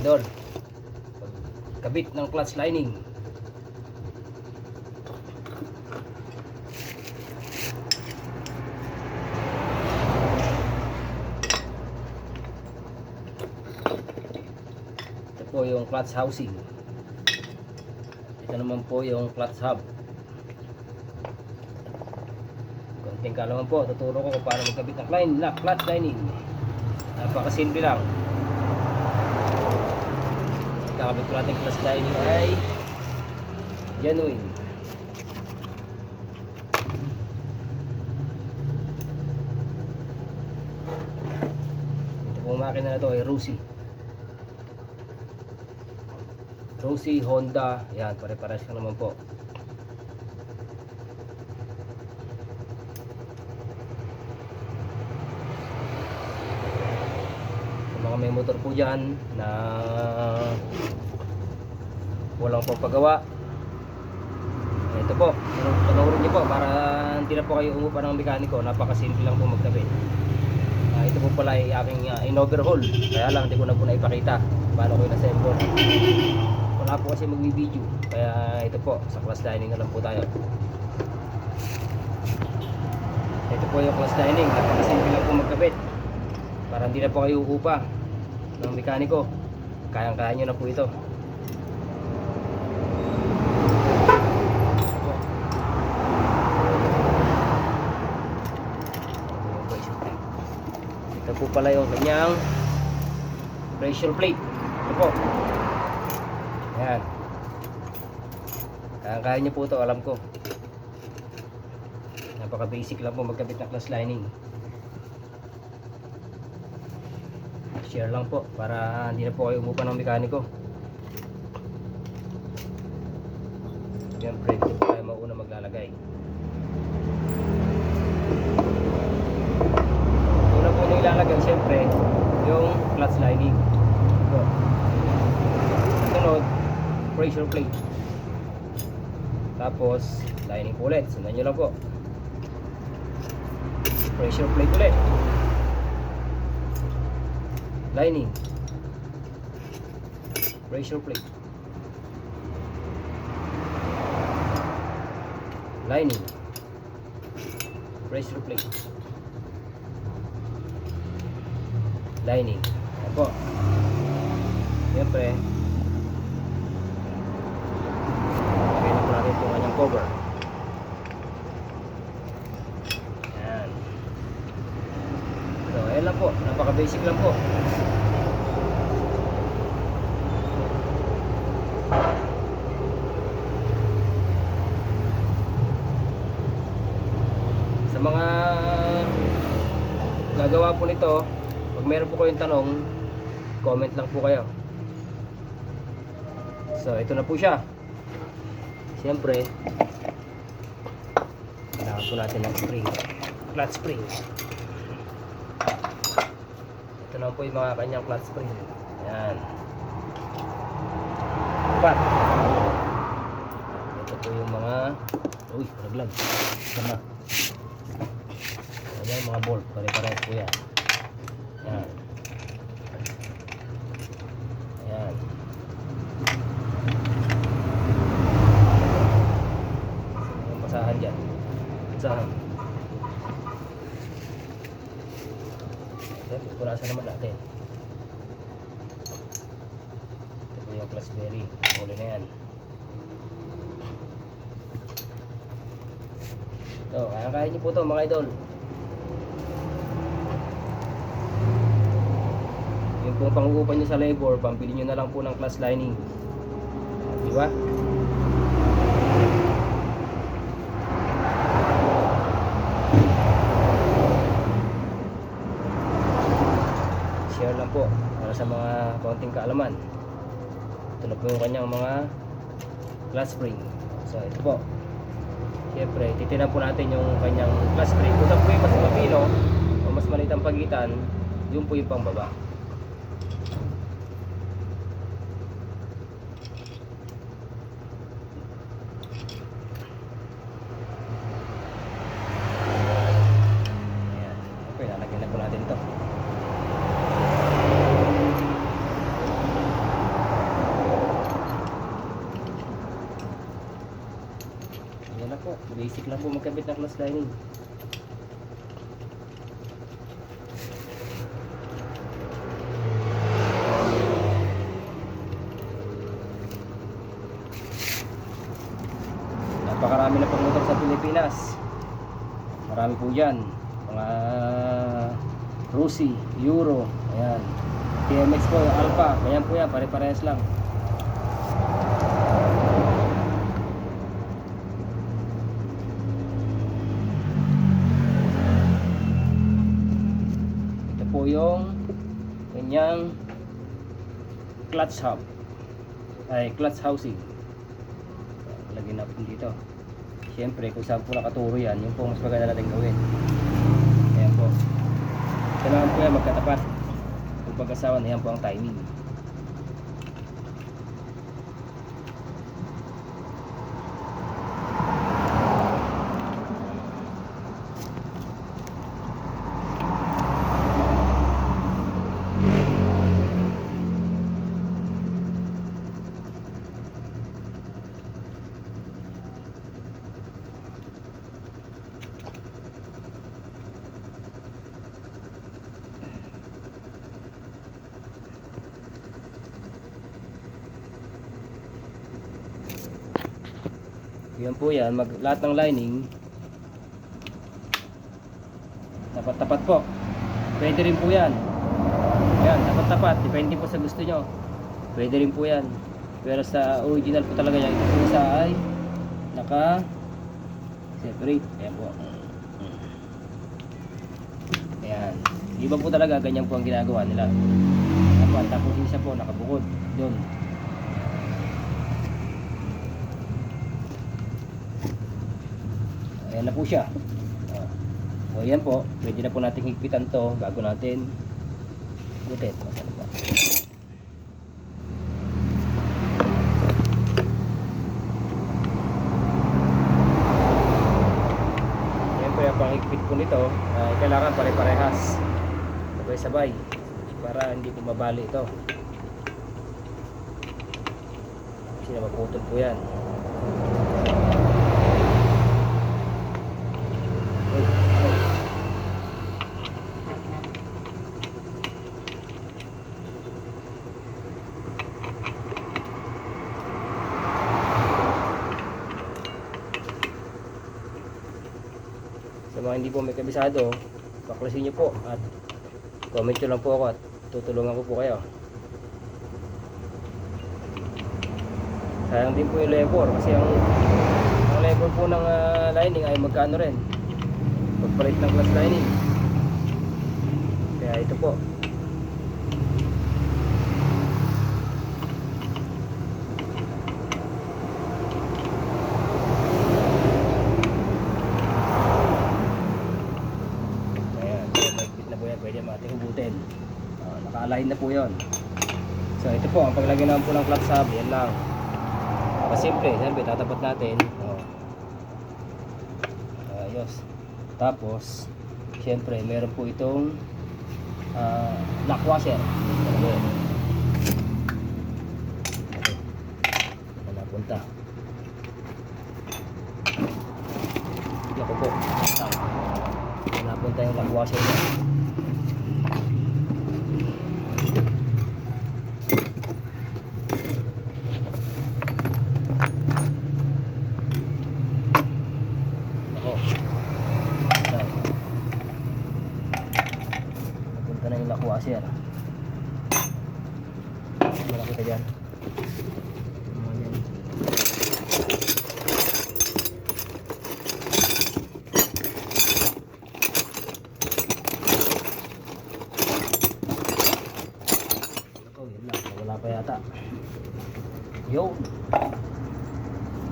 idol. Kabit ng clutch lining. Ito po yung clutch housing. Ito naman po yung clutch hub. Konting kalaman po, tuturo ko kung paano magkabit ng line, na clutch lining. Napakasimple lang. Kakabit ko natin clutch lining ay genuine. Ito pong makina na to ay Rusi. Rusi, Honda, yan, pare-pares ka naman po. May motor po dyan na walang pagpagawa, ito po, panoorin niyo po para hindi na po kayo umupa ng mekaniko, napakasimple lang po magkabit. Ah, ito po pala ay aking uh, in-overhaul, kaya lang hindi ko na po naipakita paano ko in-assemble. Wala po kasi magbi-video, kaya ito po, sa class dining na lang po tayo. Ito po yung class dining, napakasimple lang po magkabit. Para hindi na po kayo uupa ng mekaniko. Kayang-kaya nyo na po ito. Ito po. Ito yung pressure plate. Ito po pala yung kanyang pressure plate. Ito po. Ayan. Kayang-kaya nyo po ito, alam ko. Napaka basic lang po magkabit ng class lining. share lang po para hindi na po kayo umupa ng mekaniko siyempre dito po tayo mauna maglalagay una po nyo ilalagay siyempre yung clutch lining ito sunod pressure plate. Tapos lining po ulit. Sundan nyo lang po. Pressure plate ulit. Lining. Pressure plate. Lining. Pressure plate. Lining. Yan po. Siyempre lagay na po natin itong kanyang cover. Yan. So ayan lang po. Napaka basic lang po. Sa mga gagawa po nito pag meron po kayong tanong comment lang po kayo. So ito na po siya siyempre kailangan po natin ng spring. Flat spring. Ito na po yung mga kanyang flat spring. Yan apat ito po yung mga uy naglag sama Ayan mga bolt, pare-parehas po yan. Ayan. Ayan. Sino yung basahan dyan? Basahan. Ayan, pupurasan naman natin. Ito po yung classberry. Huli na yan. Kaya-kaya niyo po ito mga idol. Yung pong panguupan nyo sa labor, pambili nyo na lang po ng class lining. Di ba? Share lang po para sa mga konting kaalaman. Ito po yung kanyang mga class spring. So ito po. Siyempre, titinan po natin yung kanyang class spring. Kung saan po yung mas mapino o mas maliit ang pagitan, yun po yung pambaba. Ayan. Okay, lalagyan na po natin to. Yan na po. Basic lang po magkabit ng class lining. Napakarami na pong motor sa Pilipinas. Marami po dyan. Mga Rusi, Euro, ayan. TMX po, Alpha, ganyan po yan, pare-parehas lang. Ito po yung kanyang clutch hub ay clutch housing lagyan natin dito Siyempre, kung saan po nakaturo yan, yun po mas maganda natin gawin. Ayan po. Naman po yan, magkatapat. Kung pagkasawan, ayan po ang timing. Po yan, mag, lahat ng lining tapat-tapat po. Pwede rin po yan. Yan, tapat-tapat. Depende po sa gusto nyo. Pwede rin po yan. Pero sa original po talaga yan, ito po isa ay naka separate. Ayan po. Ayan. Iba po talaga, ganyan po ang ginagawa nila. Dapat, tapos isa po nakabukod. Doon. Ayan na po siya. Oh. So yan po, pwede na po natin higpitan to bago natin gutin. Masarap pa. Yan po yung panghigpit po nito. ay kailangan pare-parehas. Sabay-sabay. Para hindi po mabali ito. Kasi na maputol po yan. Hindi po may kabisado, baklasin nyo po at comment nyo lang po ako at tutulungan ko po kayo. Sayang din po yung labor kasi ang, ang labor po ng ah, lining ay magkano rin? Pagpalit ng glass lining. Kaya ito po 10. Uh, ah, nakaalahin na po yon. So ito po, ang paglagay naman po ng clutch hub, yan lang. Uh, simple, siyempre, tatapat natin. Oh. Uh, ayos. Tapos, siyempre, meron po itong uh, lock washer. Ayan. Yo.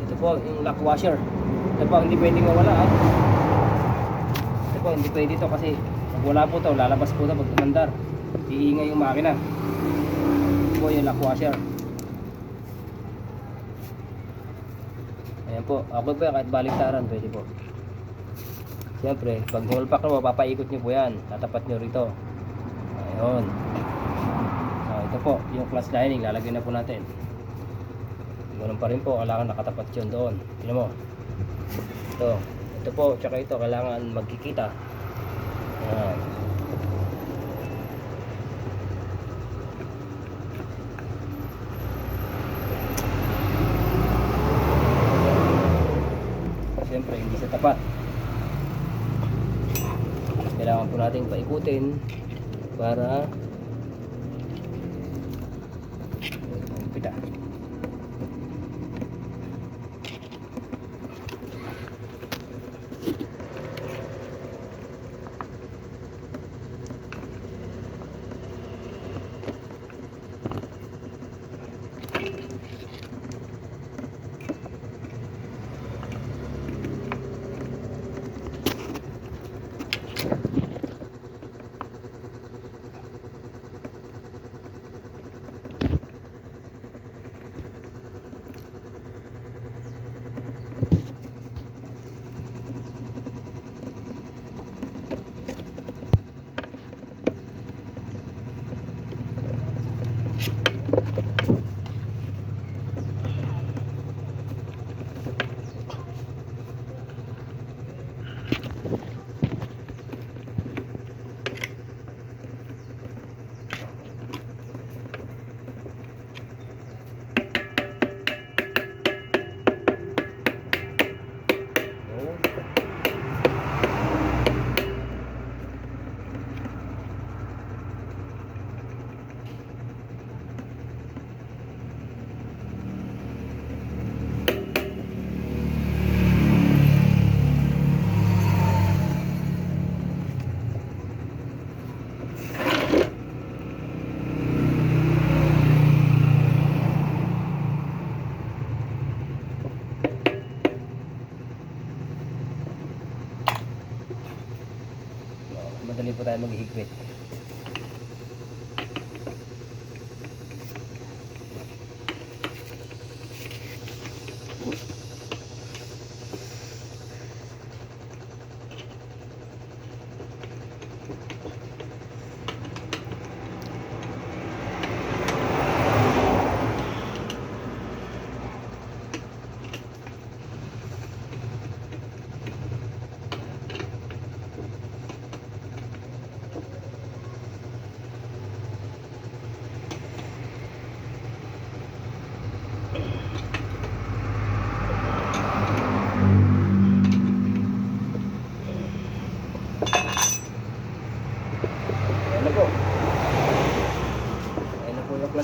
Ito po, yung lock washer. Ito po, hindi pwedeng mawala ah. Ito po, hindi pwede ito kasi pag wala po ito, lalabas po ito pag umandar. Iingay yung makina. Ito po yung lock washer. Ayan po, ako po kahit baliktaran pwede po. Siyempre, pag hulpak na mapapaikot nyo po yan. Tatapat nyo rito. Ayun. So, ito po, yung clutch lining, lalagyan na po natin. Ganun pa rin po, kailangan nakatapat yun doon. Tignan mo. Ito. Ito po, tsaka ito, kailangan magkikita. Ayan. Siyempre, hindi sa tapat. Kailangan po nating paikutin para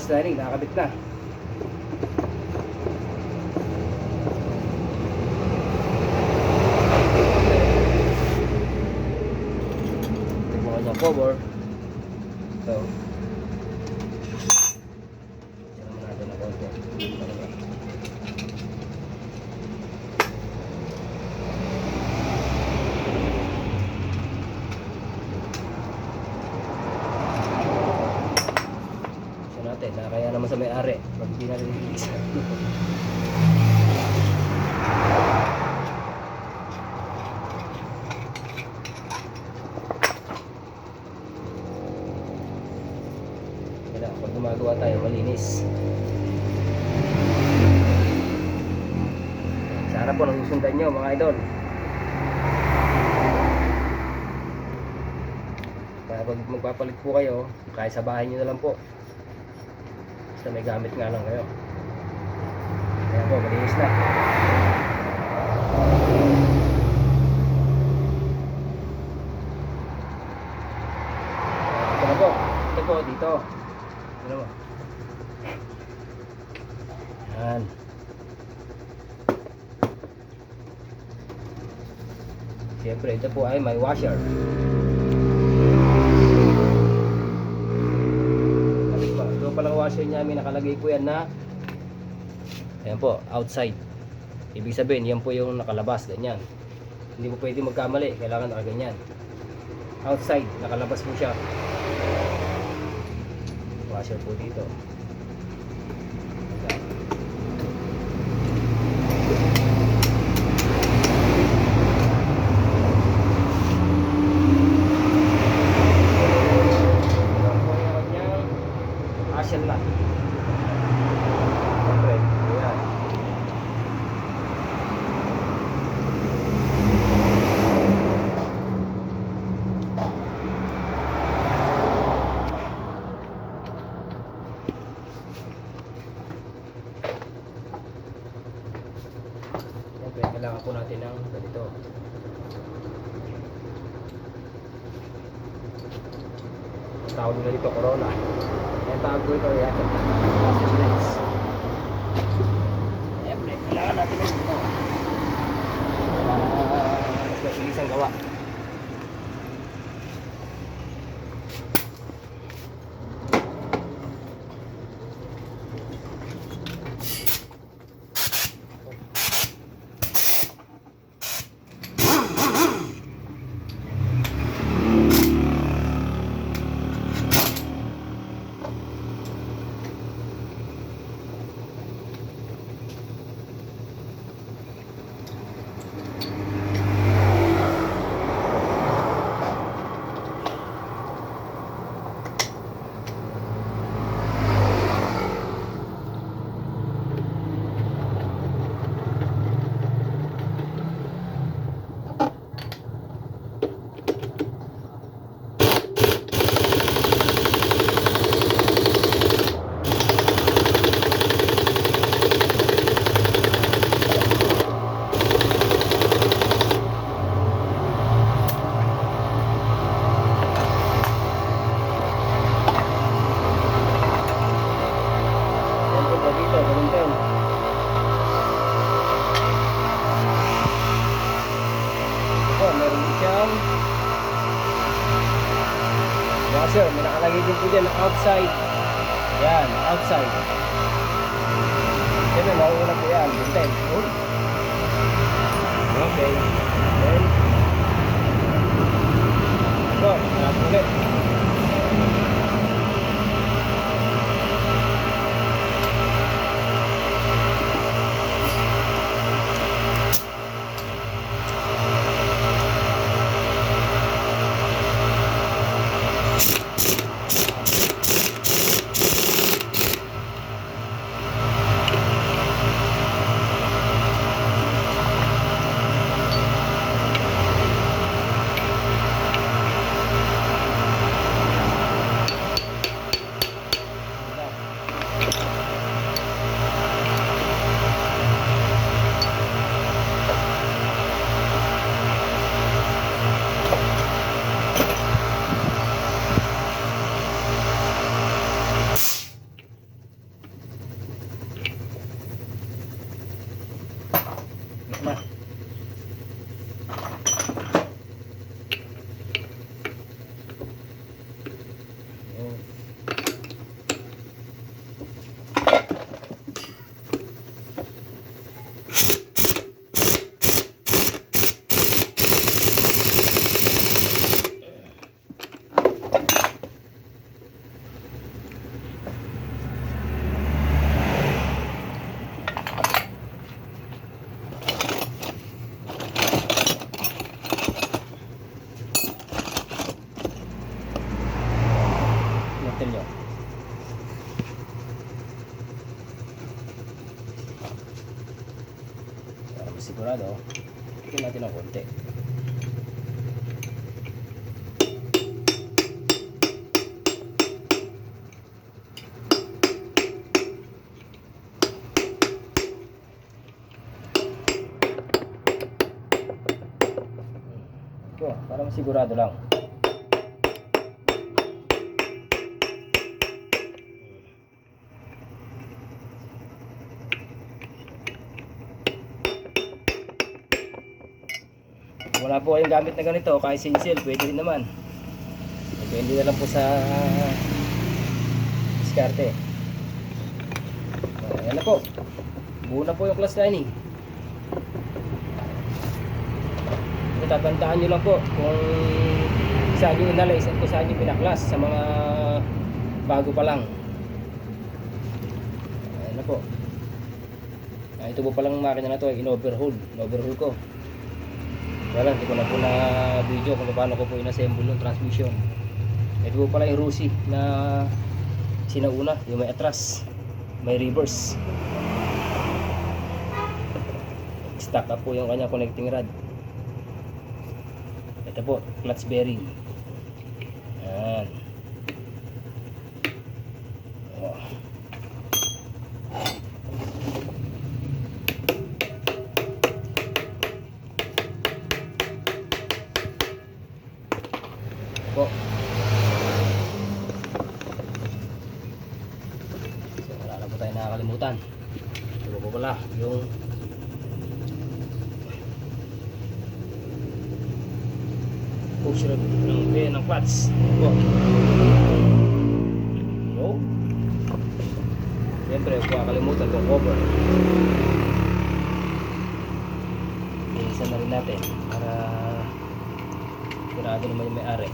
na lining, nakakabit na. Ito po kanyang cover. So, Tira mo natin ng konti. Ano ba? So natin, nakakaya naman sa may-ari. Pag hindi natin iisa. Kailangan pag gumagawa tayo, malinis. Sana po nasusundan nyo mga idol. Kaya pag magpapalit po kayo, kahit sa bahay nyo na lang po. Basta may gamit nga lang kayo. Kaya po, malinis na. Na po. Ito dito. Ano mo? Yan. Siyempre, ito po ay may washer. Ito palang washer niya, may nakalagay po yan na Ayan po, outside. Ibig sabihin, yan po yung nakalabas, ganyan. Hindi mo pwede magkamali, kailangan nakaganyan. Outside, nakalabas po siya. Washer po dito. Ayan. Ito po yung kanyang ashen nut. Siyempre, ayan. Po natin ng ganito. Tawag nila dito, Corona. Ang tawag ko ito, yan. Process lens. Siyempre, kailangan natin ito. Para mas mabilis gawa. Din. Okay. Then, ito, harap ulit. Sigurado, tingnan natin ng konti. Ito, para mas sigurado lang. Kung wala po kayong gamit na ganito, kahit sincere, pwede rin naman. Depende na lang po sa diskarte. Uh, yan na po. Buo na po yung class lining. Tatandaan nyo lang po kung saan nyo inalays at kung saan nyo pinaklas sa mga bago pa lang. Ayan na po. Ah, ito po palang makina na to ay in-overhaul. In-overhaul ko. Wala, hindi ko na po na video kung paano ko po inassemble yung transmission. Ito po pala yung Rusi na sinauna, yung may atras, may reverse. Stack up po yung kanya connecting rod. Ito po, clutch bearing. Ayan. Oh. Nakalimutan. Ito po pala, yung push rod ng, eh, ng. Ito po. Yo. Siyempre, huwag kakalimutan kung cover. Isa na rin natin para sigurado naman yung may-ari.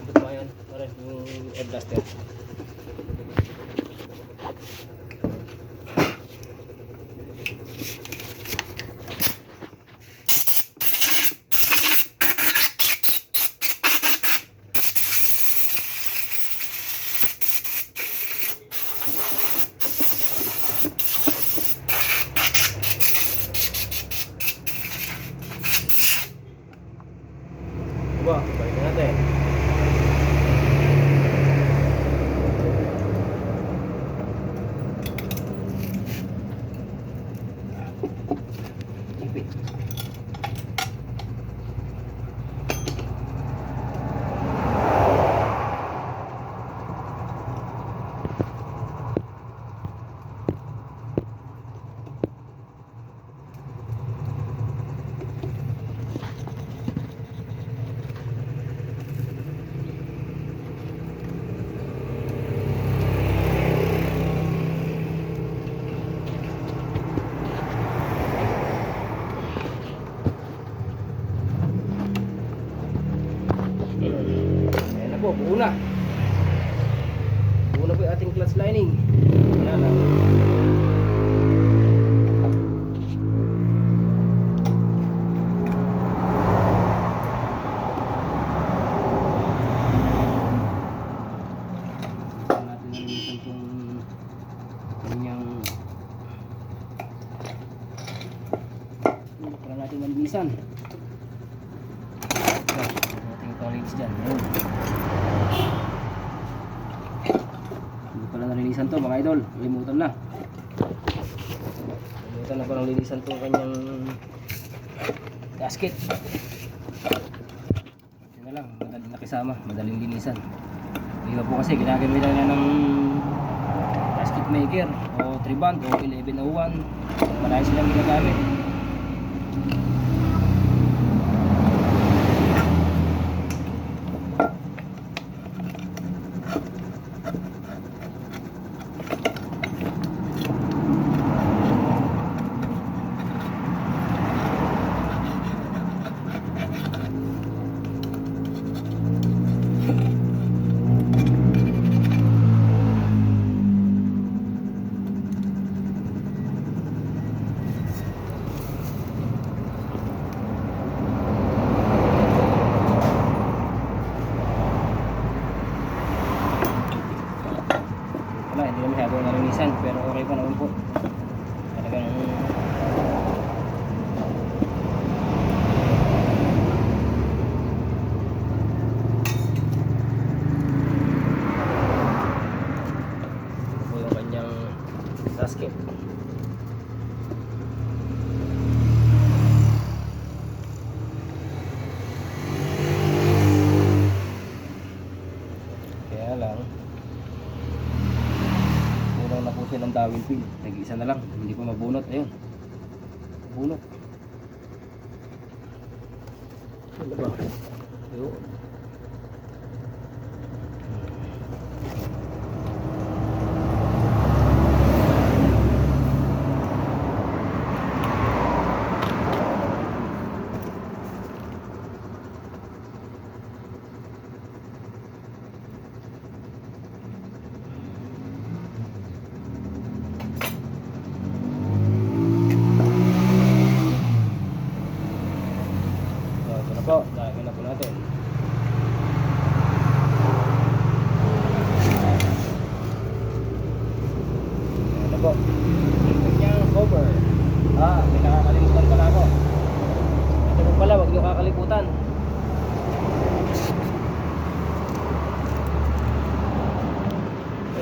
Ito pa yun, parang yung air blaster. Ayan na po, yung ating clutch lining. Ayan na. Saan natin nalilisan. Ito, ating toilets dyan. Ayun. Nalilisan to mga idol. Kalimutan na. Kalimutan na palang linisan to kanyang gasket. Yun na lang. Madaling nakisama. Madaling linisan. Iba po kasi ginagamitan na ng gasket maker o 3 band o 1101. Marami silang ginagamit. Wala, hindi na masyado nalinisan pero okay pa naman po. Talagang Ito po yung kanyang gasket. Kaya lang, Kulang na po siya ng dowel Nag-isa na lang. Hindi pa mabunot. Ayun. Bunot. Ano? Ayun. So, ito na po. Dahil na po natin.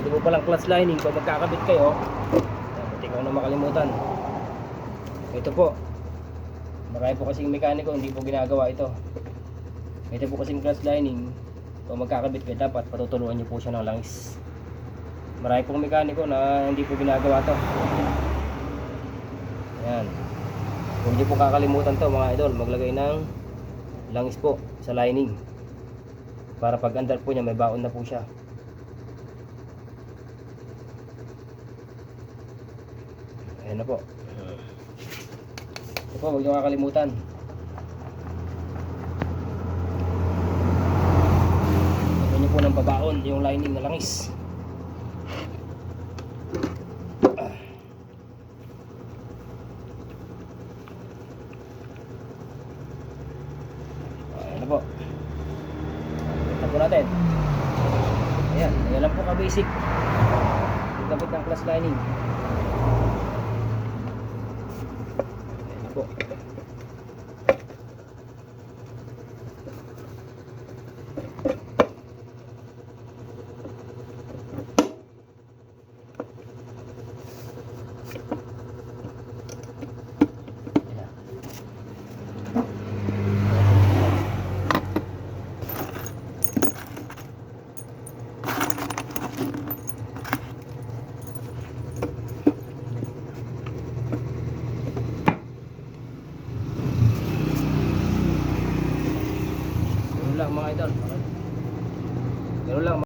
Po palang clutch lining pag magkakabit kayo. Buti ko na makalimutan. Ito po. Marami po kasing mekaniko hindi po ginagawa ito. Ito po kasing clutch lining. Pag magkakabit kayo dapat patutuluan nyo po siya ng langis. Marami pong mekaniko na hindi po ginagawa to ayan. Huwag nyo po kakalimutan to mga idol. Maglagay ng langis po sa lining. Para pag andar po niya may baon na po siya ayan na po. Ito po huwag nyo kakalimutan. Lagyan nyo po ng babaon yung lining na langis. Ayan na po. Ito po natin. Ayan lang po ka basic gamit ng class lining